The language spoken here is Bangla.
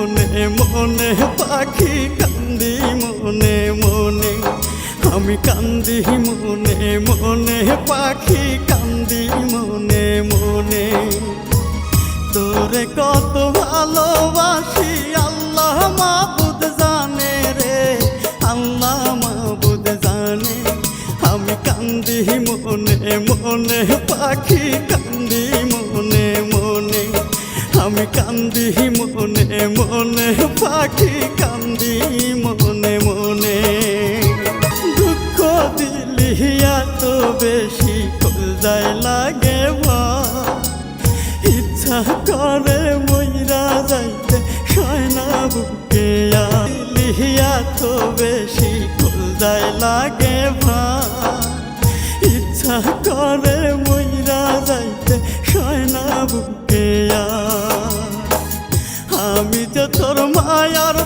মনে মনে, পাখি কান্দি মনে মনে। আমি কান্দি মনে মনে, পাখি কান্দি মনে মনে। তোরে কত ভালোবাসি, আল্লাহ মাবুদ জানে রে, আল্লাহ মাবুদ জানে। আমি কান্দি মনে মনে, পাখি কান্দি আমি কান্দি, মনে মনে, পাখি কান্দি, মনে মনে। দুঃখ দিলিয়া তো বেশি কলজায় লাগে ইচ্ছা করে মইরা যাইতে সয়না বুকে। লিহিয়া তো বেশি কলজায় লাগে ইচ্ছা করে মইরা যাইতে সয়না বুকে। আমি যে তোর মায়ার